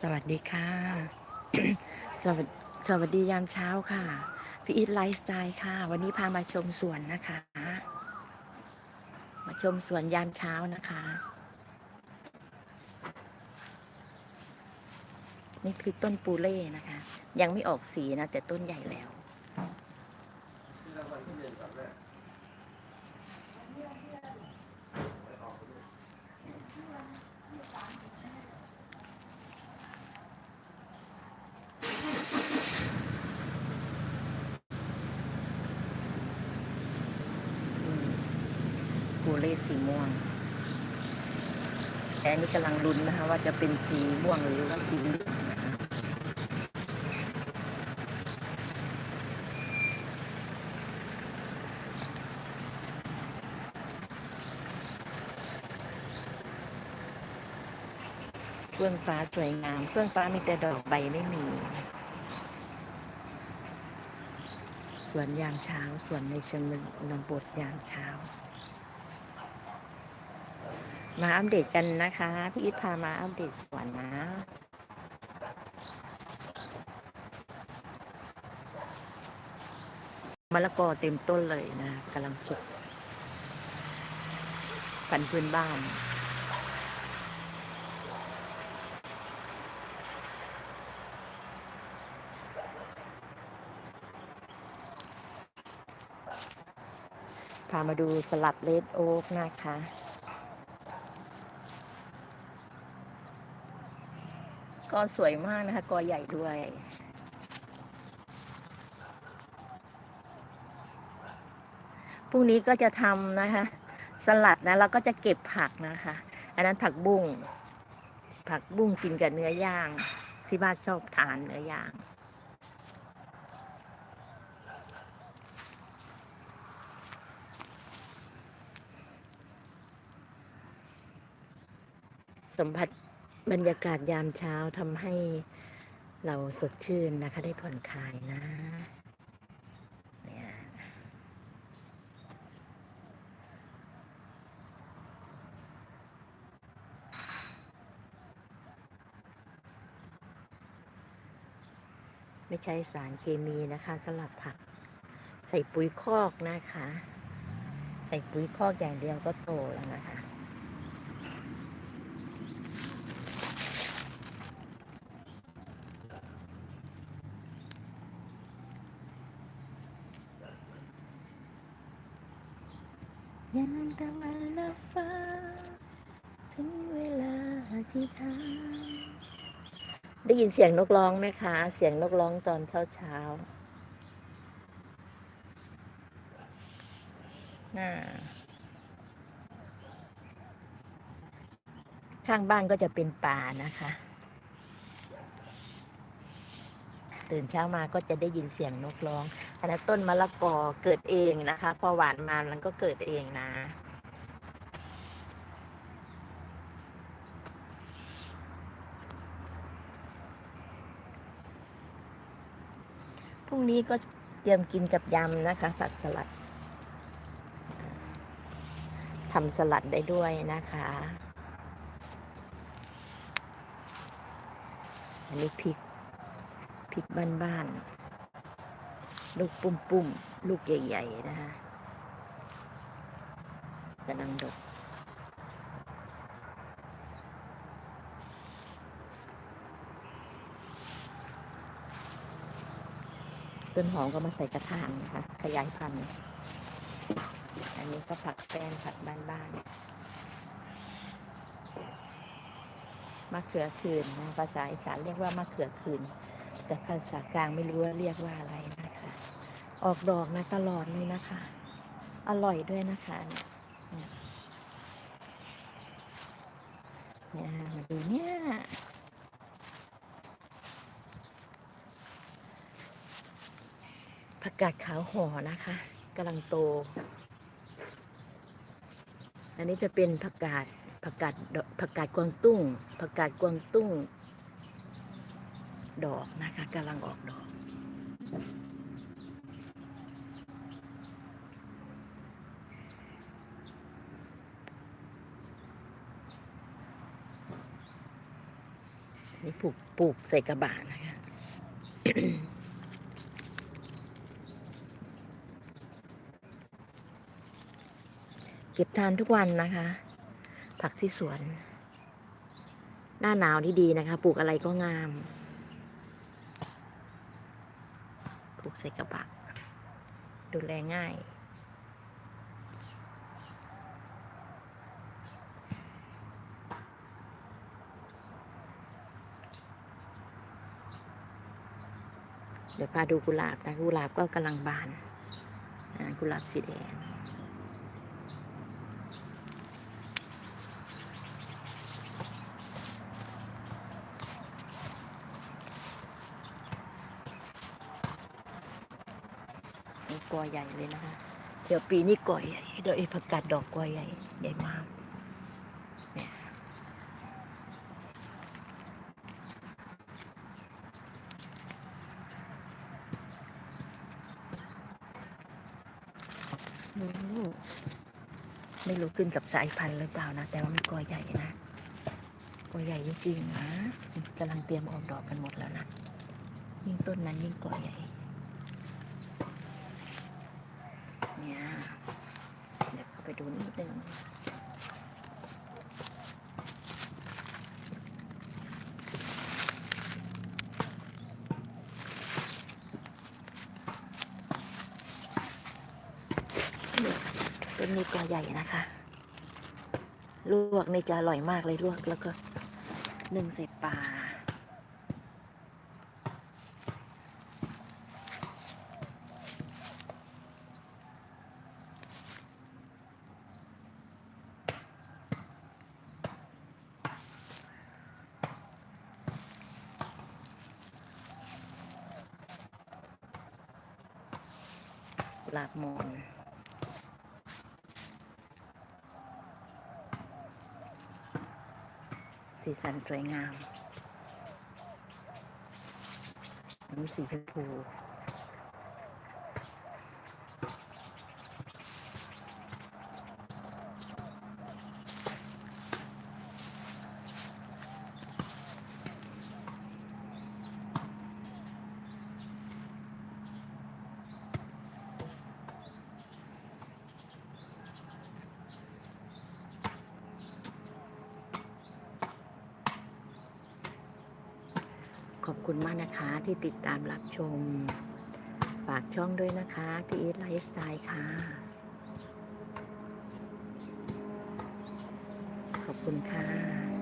สวัสดีค่ะ สวัสสวัสดียามเช้าค่ะ พี่อีทไลฟ์สไตล์ค่ะ วันนี้พามาชมสวนนะคะ มาชมสวนยามเช้านะคะ นี่คือต้นปูเล่นะคะ ยังไม่ออกสีนะ แต่ต้นใหญ่แล้ว เล่สีม่วง แต่อันนี้กำลังลุ้นนะคะว่าจะเป็นสีม่วงหรือว่าสีเหลืองนะคะเฟื่องฟ้าสวยงามเฟื่องฟ้ามีแต่ดอกใบไม่มี สวนยามเช้า สวนในเชนบทยามเช้า มาอัปเดตกันนะคะ พี่อิทพามาอัปเดตสวนนะ มะละกอเต็มต้นเลยนะกำลังสุกพันพื้นบ้านพามาดูสลัดเลดโอ๊กนะคะ ก็สวยมากนะคะ กอใหญ่ด้วย พรุ่งนี้ก็จะทำนะคะ สลัดนะเราก็จะเก็บผักนะคะ อันนั้นผักบุ้ง ผักบุ้งกินกับเนื้อย่างที่บ้านชอบทานเนื้อย่างสัมผัส บรรยากาศยามเช้าทำให้เราสดชื่นนะคะ ได้ผ่อนคลายนะเนี่ยไม่ใช้สารเคมีนะคะสำหรับผัก ใส่ปุ๋ยคอกนะคะ ใส่ปุ๋ยคอกอย่างเดียวก็โตแล้วนะคะ ยังตะวันละฟ้า ถึงเวลาที่ทำได้ยินเสียงนกร้องไหมคะ เสียงนกร้องตอนเช้าเช้าน่าข้างบ้านก็จะเป็นป่านะคะ ตื่นเช้ามาก็จะได้ยินเสียงนกร้อง อันนั้นต้นมะละกอเกิดเองนะคะ พอหวานมามันก็เกิดเองนะพรุ่งนี้ก็เตรียมกินกับยำนะคะ ผักสลัดทำสลัดได้ด้วยนะคะ อันนี้พริก ริกบ้านๆ ลูกปุ่มๆ ลูกใหญ่ๆ นะคะกำลังดกต้นหอมก็มาใส่กระถางนะคะ ขยายพันธุ์ อันนี้ก็ผักแป้นผักบ้านๆมะเขือคืนนะภาษาอีสานเรียกว่ามะเขือคืน แต่ภาษากลางไม่รู้ว่าเรียกว่าอะไรนะคะ ออกดอกนะตลอดเลยนะคะ อร่อยด้วยนะคะเนี่ยเนี่ยมาดูเนี่ยผักกาดขาวห่อนะคะกำลังโต อันนี้จะเป็นผักกาดผักกาดผักกาดกวางตุ้งผักกาดกวางตุ้ง ดอกนะคะกำลังออกดอก นี่ปลูกปลูกใส่กระบะนะคะเก็บทานทุกวันนะคะ ผักที่สวน หน้าหนาวนี่ดีนะคะ ปลูกอะไรก็งาม ปลูก ใส่กระบะ ดูแลง่าย เดี๋ยวพาดูกุหลาบนะกุหลาบก็กำลังบานกุหลาบสีแดง กอใหญ่เลยนะคะ เดี๋ยวปีนี้กอใหญ่เดี๋ยวไอ้ผักกาดดอกกอใหญ่ใหญ่มากเนี่ยไม่รู้ขึ้นกับสายพันธุ์หรือเปล่านะ แต่ว่ามันกอใหญ่นะกอใหญ่จริงๆนะกำลังเตรียมออกดอกกันหมดแล้วนะยิ่งต้นนั้นยิ่งกอใหญ่ เนี่ยเดี๋ยวเข้าไปดูนิดนึงนี่ค่ะต้นนี้ก็ใหญ่นะคะ ลวกนี่จะอร่อยมากเลยลวกแล้วก็นึ่งใส่ปลา ลาบมอนสีสันสวยงามนี่สีชมพู ขอบคุณมากนะคะที่ติดตามรับชม ฝากช่องด้วยนะคะพี่อีทไลฟ์สไตล์ค่ะ ขอบคุณค่ะ